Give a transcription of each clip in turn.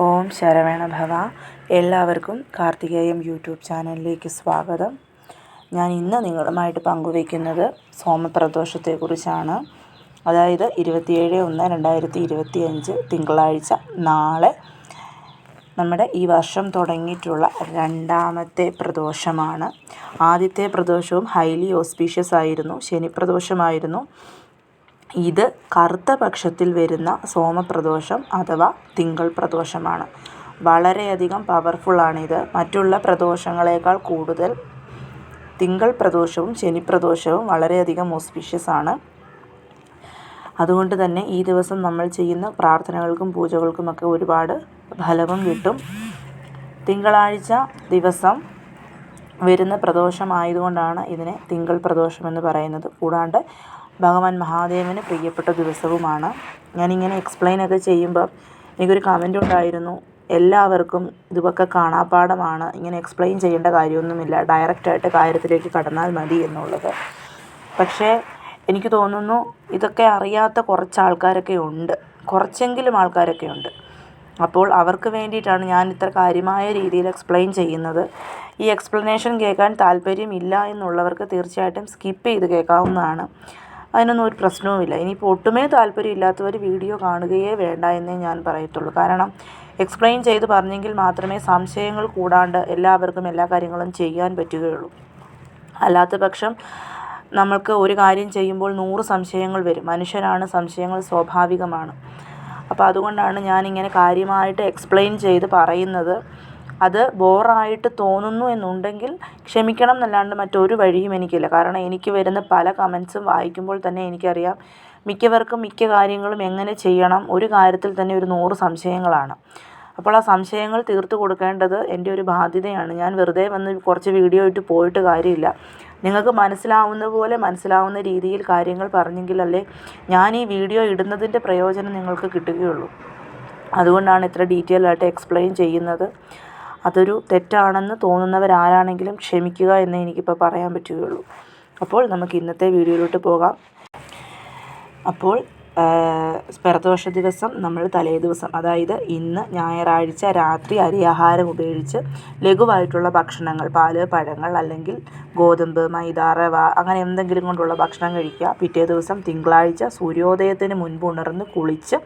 ഓം ശരവേണ ഭവ. എല്ലാവർക്കും കാർത്തികേയം യൂട്യൂബ് ചാനലിലേക്ക് സ്വാഗതം. ഞാൻ ഇന്ന് നിങ്ങളുമായിട്ട് പങ്കുവയ്ക്കുന്നത് സോമപ്രദോഷത്തെക്കുറിച്ചാണ്. അതായത് ഇരുപത്തിയേഴ് ഒന്ന് രണ്ടായിരത്തി ഇരുപത്തി അഞ്ച് തിങ്കളാഴ്ച നാളെ നമ്മുടെ ഈ വർഷം തുടങ്ങിയിട്ടുള്ള രണ്ടാമത്തെ പ്രദോഷമാണ്. ആദ്യത്തെ പ്രദോഷവും ഹൈലി ഓസ്പീഷ്യസ് ആയിരുന്നു ശനി പ്രദോഷമായിരുന്നു ഇത് കറുത്ത പക്ഷത്തിൽ വരുന്ന സോമപ്രദോഷം അഥവാ തിങ്കൾ പ്രദോഷമാണ് വളരെയധികം പവർഫുള്ളാണിത്. മറ്റുള്ള പ്രദോഷങ്ങളേക്കാൾ കൂടുതൽ തിങ്കൾ പ്രദോഷവും ശനിപ്രദോഷവും വളരെയധികം ഓസ്പിഷ്യസ് ആണ് അതുകൊണ്ട് തന്നെ ഈ ദിവസം നമ്മൾ ചെയ്യുന്ന പ്രാർത്ഥനകൾക്കും പൂജകൾക്കുമൊക്കെ ഒരുപാട് ഫലവും കിട്ടും. തിങ്കളാഴ്ച ദിവസം വരുന്ന പ്രദോഷമായതുകൊണ്ടാണ് ഇതിനെ തിങ്കൾ പ്രദോഷം എന്ന് പറയുന്നത്. കൂടാണ്ട് ഭഗവാൻ മഹാദേവന് പ്രിയപ്പെട്ട ദിവസവുമാണ്. ഞാനിങ്ങനെ എക്സ്പ്ലെയിൻ ഒക്കെ ചെയ്യുമ്പോൾ എനിക്കൊരു കമന്റ് ഉണ്ടായിരുന്നു. എല്ലാവർക്കും ഇതൊക്കെ കാണാപ്പാടമാണ് ഇങ്ങനെ എക്സ്പ്ലെയിൻ ചെയ്യേണ്ട കാര്യമൊന്നുമില്ല. ഡയറക്റ്റായിട്ട് കാര്യത്തിലേക്ക് കടന്നാൽ മതി എന്നുള്ളത്. പക്ഷേ എനിക്ക് തോന്നുന്നു ഇതൊക്കെ അറിയാത്ത കുറച്ച് ആൾക്കാരൊക്കെ ഉണ്ട്. കുറച്ചെങ്കിലും ആൾക്കാരൊക്കെ ഉണ്ട്. അപ്പോൾ അവർക്ക് വേണ്ടിയിട്ടാണ് ഞാൻ ഇത്ര കാര്യമായ രീതിയിൽ എക്സ്പ്ലെയിൻ ചെയ്യുന്നത്. ഈ എക്സ്പ്ലനേഷൻ കേൾക്കാൻ താല്പര്യമില്ല എന്നുള്ളവർക്ക് തീർച്ചയായിട്ടും സ്കിപ്പ് ചെയ്ത് കേൾക്കാവുന്നതാണ്. അതിനൊന്നും ഒരു പ്രശ്നവുമില്ല. ഇനിയിപ്പോൾ ഒട്ടുമേ താല്പര്യമില്ലാത്തവർ വീഡിയോ കാണുകയേ വേണ്ട എന്നേ ഞാൻ പറയത്തുള്ളൂ. കാരണം എക്സ്പ്ലെയിൻ ചെയ്ത് പറഞ്ഞെങ്കിൽ മാത്രമേ സംശയങ്ങൾ കൂടാണ്ട് എല്ലാവർക്കും എല്ലാ കാര്യങ്ങളും ചെയ്യാൻ പറ്റുകയുള്ളൂ. അല്ലാത്ത പക്ഷം നമ്മൾക്ക് ഒരു കാര്യം ചെയ്യുമ്പോൾ നൂറ് സംശയങ്ങൾ വരും. മനുഷ്യരാണ് സംശയങ്ങൾ സ്വാഭാവികമാണ്. അപ്പോൾ അതുകൊണ്ടാണ് ഞാനിങ്ങനെ കാര്യമായിട്ട് എക്സ്പ്ലെയിൻ ചെയ്ത് പറയുന്നത്. അത് ബോറായിട്ട് തോന്നുന്നു എന്നുണ്ടെങ്കിൽ ക്ഷമിക്കണം എന്നല്ലാണ്ട് മറ്റൊരു വഴിയും എനിക്കില്ല. കാരണം എനിക്ക് വരുന്ന പല കമൻസും വായിക്കുമ്പോൾ തന്നെ എനിക്കറിയാം മിക്കവർക്കും മിക്ക കാര്യങ്ങളും എങ്ങനെ ചെയ്യണം. ഒരു കാര്യത്തിൽ തന്നെ ഒരു നൂറ് സംശയങ്ങളാണ്. അപ്പോൾ ആ സംശയങ്ങൾ തീർത്തു കൊടുക്കേണ്ടത് എന്റെ ഒരു ബാധ്യതയാണ്. ഞാൻ വെറുതെ വന്ന് കുറച്ച് വീഡിയോ ഇട്ട് പോയിട്ട് കാര്യമില്ല. നിങ്ങൾക്ക് മനസ്സിലാവുന്ന പോലെ മനസ്സിലാവുന്ന രീതിയിൽ കാര്യങ്ങൾ പറഞ്ഞെങ്കിലല്ലേ ഞാൻ ഈ വീഡിയോ ഇടുന്നതിന്റെ പ്രയോജനം നിങ്ങൾക്ക് കിട്ടുകയുള്ളൂ. അതുകൊണ്ടാണ് ഇത്ര ഡീറ്റെയിൽ ആയിട്ട് എക്സ്പ്ലെയിൻ ചെയ്യുന്നത്. അതൊരു തെറ്റാണെന്ന് തോന്നുന്നവരാരാണെങ്കിലും ക്ഷമിക്കുക എന്നേ എനിക്കിപ്പോൾ പറയാൻ പറ്റുകയുള്ളൂ. അപ്പോൾ നമുക്ക് ഇന്നത്തെ വീഡിയോയിലോട്ട് പോകാം. അപ്പോൾ പ്രദോഷ ദിവസം നമ്മൾ തലേ ദിവസം അതായത് ഇന്ന് ഞായറാഴ്ച രാത്രി അരിയാഹാരം ഉപയോഗിച്ച് ലഘുവായിട്ടുള്ള ഭക്ഷണങ്ങൾ പാൽ പഴങ്ങൾ അല്ലെങ്കിൽ ഗോതമ്പ് മൈദ റവ അങ്ങനെ എന്തെങ്കിലും കൊണ്ടുള്ള ഭക്ഷണം കഴിക്കുക. പിറ്റേ ദിവസം തിങ്കളാഴ്ച സൂര്യോദയത്തിന് മുൻപ് ഉണർന്ന് കുളിച്ച്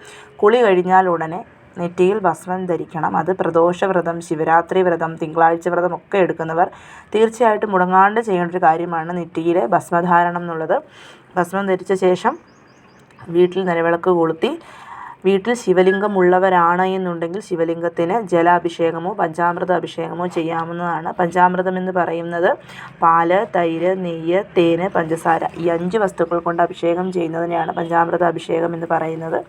കുളി കഴിഞ്ഞാൽ ഉടനെ നെറ്റിയിൽ ഭസ്മം ധരിക്കണം. അത് പ്രദോഷ വ്രതം ശിവരാത്രി വ്രതം തിങ്കളാഴ്ച വ്രതം ഒക്കെ എടുക്കുന്നവർ തീർച്ചയായിട്ടും മുടങ്ങാണ്ട് ചെയ്യേണ്ട ഒരു കാര്യമാണ് നെറ്റിയിലെ ഭസ്മധാരണം എന്നുള്ളത്. ഭസ്മം ധരിച്ച ശേഷം വീട്ടിൽ നിലവിളക്ക് കൊളുത്തി വീട്ടിൽ ശിവലിംഗം ഉള്ളവരാണ് എന്നുണ്ടെങ്കിൽ ശിവലിംഗത്തിന് ജലാഭിഷേകമോ പഞ്ചാമൃത അഭിഷേകമോ ചെയ്യാവുന്നതാണ്. പഞ്ചാമൃതം എന്ന് പറയുന്നത് പാൽ തൈര് നെയ്യ് തേന് പഞ്ചസാര ഈ അഞ്ച് വസ്തുക്കൾ കൊണ്ട് അഭിഷേകം ചെയ്യുന്നതിനെയാണ് പഞ്ചാമൃത അഭിഷേകം എന്ന് പറയുന്നത്.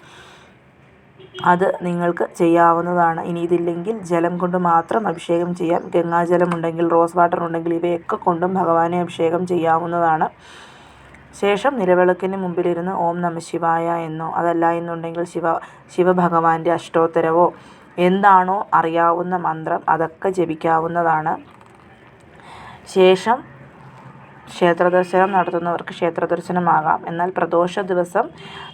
അത് നിങ്ങൾക്ക് ചെയ്യാവുന്നതാണ്. ഇനി ഇതില്ലെങ്കിൽ ജലം കൊണ്ട് മാത്രം അഭിഷേകം ചെയ്യാം. ഗംഗാജലം ഉണ്ടെങ്കിൽ റോസ് വാട്ടർ ഉണ്ടെങ്കിൽ ഇവയൊക്കെ കൊണ്ടും ഭഗവാനെ അഭിഷേകം ചെയ്യാവുന്നതാണ്. ശേഷം നിലവിളക്കിന് മുമ്പിലിരുന്ന് ഓം നമ ശിവായ എന്നോ അതല്ല എന്നുണ്ടെങ്കിൽ ശിവ ശിവഭഗവാന്റെ അഷ്ടോത്തരവോ എന്താണോ അറിയാവുന്ന മന്ത്രം അതൊക്കെ ജപിക്കാവുന്നതാണ്. ശേഷം ക്ഷേത്രദർശനം നടത്തുന്നവർക്ക് ക്ഷേത്രദർശനമാകാം. എന്നാൽ പ്രദോഷ ദിവസം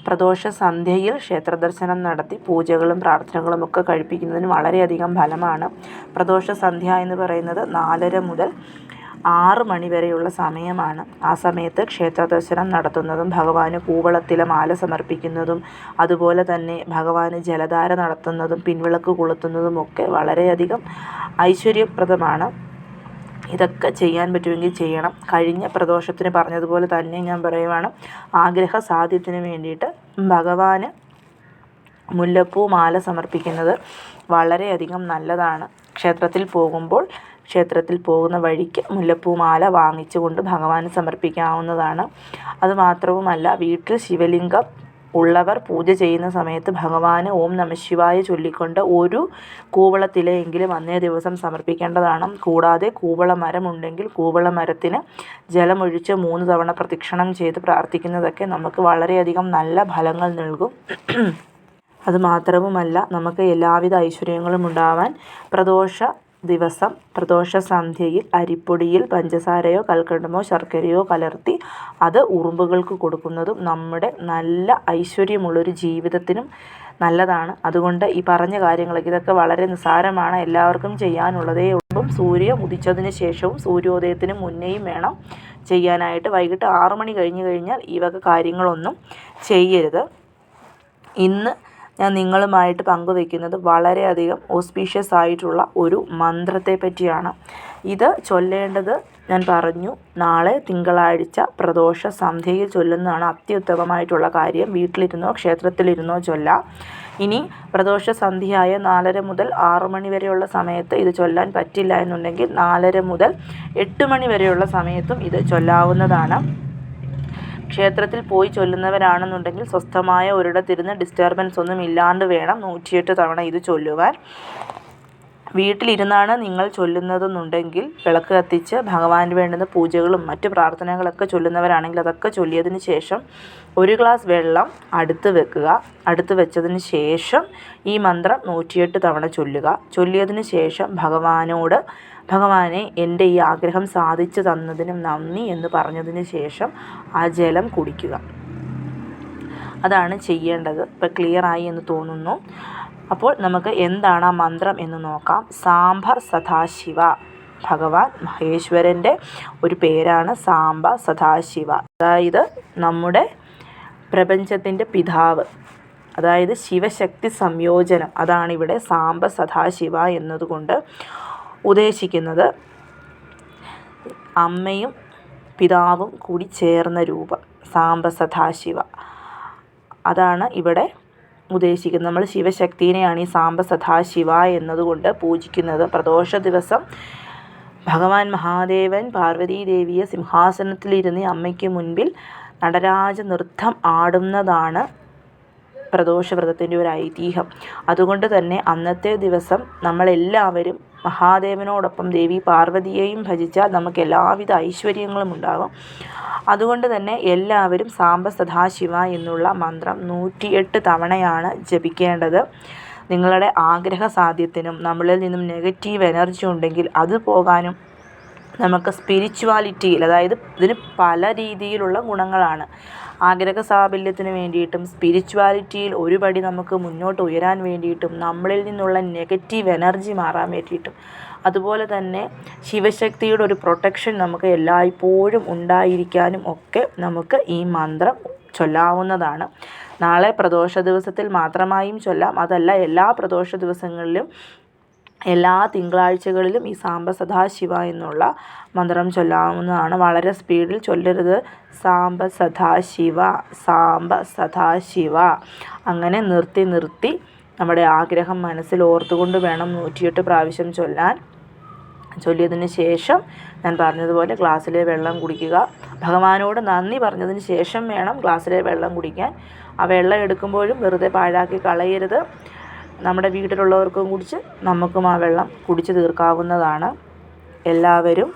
പ്രദോഷ സന്ധ്യയിൽ ക്ഷേത്രദർശനം നടത്തി പൂജകളും പ്രാർത്ഥനകളും ഒക്കെ കഴിപ്പിക്കുന്നതിന് വളരെയധികം ഫലമാണ്. പ്രദോഷ സന്ധ്യ എന്ന് പറയുന്നത് നാലര മുതൽ ആറ് മണിവരെയുള്ള സമയമാണ്. ആ സമയത്ത് ക്ഷേത്രദർശനം നടത്തുന്നതും ഭഗവാന് കൂവളത്തിലെ മാല സമർപ്പിക്കുന്നതും അതുപോലെ തന്നെ ഭഗവാന് ജലധാര നടത്തുന്നതും പിൻവിളക്ക് കൊളുത്തുന്നതും ഒക്കെ വളരെയധികം ഐശ്വര്യപ്രദമാണ്. ഇതൊക്കെ ചെയ്യാൻ പറ്റുമെങ്കിൽ ചെയ്യണം. കഴിഞ്ഞ പ്രദോഷത്തിന് പറഞ്ഞതുപോലെ തന്നെ ഞാൻ പറയുവാണ്. ആഗ്രഹ സാധ്യത്തിന് വേണ്ടിയിട്ട് ഭഗവാന് മുല്ലപ്പൂ മാല സമർപ്പിക്കുന്നത് വളരെയധികം നല്ലതാണ്. ക്ഷേത്രത്തിൽ പോകുമ്പോൾ ക്ഷേത്രത്തിൽ പോകുന്ന വഴിക്ക് മുല്ലപ്പൂ മാല വാങ്ങിച്ചുകൊണ്ട് ഭഗവാന് സമർപ്പിക്കാവുന്നതാണ്. അതുമാത്രവുമല്ല വീട്ടിൽ ശിവലിംഗം ഉള്ളവർ പൂജ ചെയ്യുന്ന സമയത്ത് ഭഗവാന് ഓം നമശിവായ ചൊല്ലിക്കൊണ്ട് ഒരു കൂവളത്തിലെങ്കിലും അന്നേ ദിവസം സമർപ്പിക്കേണ്ടതാണ്. കൂടാതെ കൂവള മരമുണ്ടെങ്കിൽ കൂവള മരത്തിന് ജലമൊഴിച്ച് മൂന്ന് തവണ പ്രദക്ഷിണം ചെയ്ത് പ്രാർത്ഥിക്കുന്നതൊക്കെ നമുക്ക് വളരെയധികം നല്ല ഫലങ്ങൾ നൽകും. അതുമാത്രവുമല്ല നമുക്ക് എല്ലാവിധ ഐശ്വര്യങ്ങളും ഉണ്ടാവാൻ പ്രദോഷ ദിവസം പ്രദോഷ സന്ധ്യയിൽ അരിപ്പൊടിയിൽ പഞ്ചസാരയോ കൽക്കണ്ടമോ ശർക്കരയോ കലർത്തി അത് ഉറുമ്പുകൾക്ക് കൊടുക്കുന്നതും നമ്മുടെ നല്ല ഐശ്വര്യമുള്ളൊരു ജീവിതത്തിനും നല്ലതാണ്. അതുകൊണ്ട് ഈ പറഞ്ഞ കാര്യങ്ങളൊക്കെ ഇതൊക്കെ വളരെ നിസ്സാരമാണ്. എല്ലാവർക്കും ചെയ്യാനുള്ളതേ ഉള്ളൂ. സൂര്യ ഉദിച്ചതിന് ശേഷവും സൂര്യോദയത്തിന് മുന്നേയും വേണം ചെയ്യാനായിട്ട്. വൈകിട്ട് ആറു മണി കഴിഞ്ഞ് കഴിഞ്ഞാൽ ഈ വക കാര്യങ്ങളൊന്നും ചെയ്യരുത്. ഇന്ന് ഞാൻ നിങ്ങളുമായിട്ട് പങ്കുവെക്കുന്നത് വളരെയധികം ഓസ്പീഷ്യസ് ആയിട്ടുള്ള ഒരു മന്ത്രത്തെ പറ്റിയാണ് ഇത് ചൊല്ലേണ്ടത് ഞാൻ പറഞ്ഞു നാളെ തിങ്കളാഴ്ച പ്രദോഷ സന്ധ്യയിൽ ചൊല്ലുന്നതാണ് അത്യുത്തമമായിട്ടുള്ള കാര്യം. വീട്ടിലിരുന്നോ ക്ഷേത്രത്തിലിരുന്നോ ചൊല്ലാം. ഇനി പ്രദോഷ സന്ധ്യയായ നാലര മുതൽ ആറു മണി വരെയുള്ള സമയത്ത് ഇത് ചൊല്ലാൻ പറ്റില്ല എന്നുണ്ടെങ്കിൽ നാലര മുതൽ എട്ട് മണി വരെയുള്ള സമയത്തും ഇത് ചൊല്ലാവുന്നതാണ്. ക്ഷേത്രത്തിൽ പോയി ചൊല്ലുന്നവരാണെന്നുണ്ടെങ്കിൽ സ്വസ്ഥമായ ഒരിടത്തിരുന്ന് ഡിസ്റ്റർബൻസ് ഒന്നും ഇല്ലാണ്ട് വേണം നൂറ്റിയെട്ട് തവണ ഇത് ചൊല്ലുവാൻ. വീട്ടിലിരുന്നാണ് നിങ്ങൾ ചൊല്ലുന്നതെന്നുണ്ടെങ്കിൽ വിളക്ക് കത്തിച്ച് ഭഗവാന് വേണ്ടുന്ന പൂജകളും മറ്റ് പ്രാർത്ഥനകളൊക്കെ ചൊല്ലുന്നവരാണെങ്കിൽ അതൊക്കെ ചൊല്ലിയതിന് ശേഷം ഒരു ഗ്ലാസ് വെള്ളം അടുത്ത് വെക്കുക. അടുത്ത് വെച്ചതിന് ശേഷം ഈ മന്ത്രം നൂറ്റിയെട്ട് തവണ ചൊല്ലുക. ചൊല്ലിയതിന് ശേഷം ഭഗവാനോട് ഭഗവാനെ എന്റെ ഈ ആഗ്രഹം സാധിച്ചു തന്നതിനും നന്ദി എന്ന് പറഞ്ഞതിന് ശേഷം ആ ജലം കുടിക്കുക. അതാണ് ചെയ്യേണ്ടത്. ഇപ്പം ക്ലിയറായി എന്ന് തോന്നുന്നു. അപ്പോൾ നമുക്ക് എന്താണ് ആ മന്ത്രം എന്ന് നോക്കാം. സാംബർ സദാശിവ. ഭഗവാൻ മഹേശ്വരന്റെ ഒരു പേരാണ് സാംബ സദാശിവ. അതായത് നമ്മുടെ പ്രപഞ്ചത്തിന്റെ പിതാവ്. അതായത് ശിവശക്തി സംയോജനം. അതാണ് ഇവിടെ സാംബ സദാശിവ എന്നതുകൊണ്ട് ഉദ്ദേശിക്കുന്നത് അമ്മയും പിതാവും കൂടി ചേർന്ന രൂപം സാംബ സദാശിവ അതാണ് ഇവിടെ ഉദ്ദേശിക്കുന്നത്. നമ്മൾ ശിവശക്തിനെയാണ് ഈ സാംബ സദാശിവ എന്നതുകൊണ്ട് പൂജിക്കുന്നത്. പ്രദോഷ ദിവസം ഭഗവാൻ മഹാദേവൻ പാർവതീദേവിയെ സിംഹാസനത്തിലിരുന്ന് അമ്മയ്ക്ക് മുൻപിൽ നടരാജ നൃത്തം ആടുന്നതാണ് പ്രദോഷവ്രതത്തിന്റെ ഒരു ഐതിഹ്യം. അതുകൊണ്ട് തന്നെ അന്നത്തെ ദിവസം നമ്മളെല്ലാവരും മഹാദേവനോടൊപ്പം ദേവി പാർവതിയെയും ഭജിച്ചാൽ നമുക്ക് എല്ലാവിധ ഐശ്വര്യങ്ങളും ഉണ്ടാകും. അതുകൊണ്ട് തന്നെ എല്ലാവരും സാംബ സദാശിവ എന്നുള്ള മന്ത്രം നൂറ്റിയെട്ട് തവണയാണ് ജപിക്കേണ്ടത്. നിങ്ങളുടെ ആഗ്രഹ സാധ്യത്തിനും നമ്മളിൽ നിന്നും നെഗറ്റീവ് എനർജി ഉണ്ടെങ്കിൽ അത് പോകാനും നമുക്ക് സ്പിരിച്വാലിറ്റിയിൽ അതായത് ഇതിന് പല രീതിയിലുള്ള ഗുണങ്ങളാണ്. ആഗ്രഹ സാഫല്യത്തിന് വേണ്ടിയിട്ടും സ്പിരിച്വാലിറ്റിയിൽ ഒരുപടി നമുക്ക് മുന്നോട്ട് ഉയരാൻ വേണ്ടിയിട്ടും നമ്മളിൽ നിന്നുള്ള നെഗറ്റീവ് എനർജി മാറാൻ വേണ്ടിയിട്ടും. അതുപോലെ തന്നെ ശിവശക്തിയുടെ ഒരു പ്രൊട്ടക്ഷൻ നമുക്ക് എല്ലായ്പ്പോഴും ഉണ്ടായിരിക്കാനും ഒക്കെ നമുക്ക് ഈ മന്ത്രം ചൊല്ലാവുന്നതാണ്. നാളെ പ്രദോഷ ദിവസത്തിൽ മാത്രമായും ചൊല്ലാം അതല്ല എല്ലാ പ്രദോഷ ദിവസങ്ങളിലും എല്ലാ തിങ്കളാഴ്ചകളിലും ഈ സാംബ സദാശിവ എന്നുള്ള മന്ത്രം ചൊല്ലാവുന്നതാണ്. വളരെ സ്പീഡിൽ ചൊല്ലരുത്. സാംബ സദാശിവ സാംബ സദാശിവ അങ്ങനെ നിർത്തി നിർത്തി നമ്മുടെ ആഗ്രഹം മനസ്സിൽ ഓർത്തുകൊണ്ട് വേണം നൂറ്റിയെട്ട് പ്രാവശ്യം ചൊല്ലാൻ. ചൊല്ലിയതിന് ശേഷം ഞാൻ പറഞ്ഞതുപോലെ ഗ്ലാസ്സിലെ വെള്ളം കുടിക്കുക. ഭഗവാനോട് നന്ദി പറഞ്ഞതിന് ശേഷം വേണം ഗ്ലാസ്സിലെ വെള്ളം കുടിക്കാൻ. ആ വെള്ളം എടുക്കുമ്പോഴും വെറുതെ പാഴാക്കി കളയരുത്. നമ്മുടെ വീട്ടിലുള്ളവർക്കും കുടിച്ച് നമുക്കും ആ വെള്ളം കുടിച്ച് തീർക്കാവുന്നതാണ്. എല്ലാവരും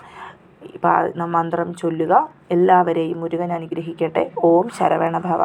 മന്ത്രം ചൊല്ലുക. എല്ലാവരെയും മുരുകൻ അനുഗ്രഹിക്കട്ടെ. ഓം ശരവണഭവ.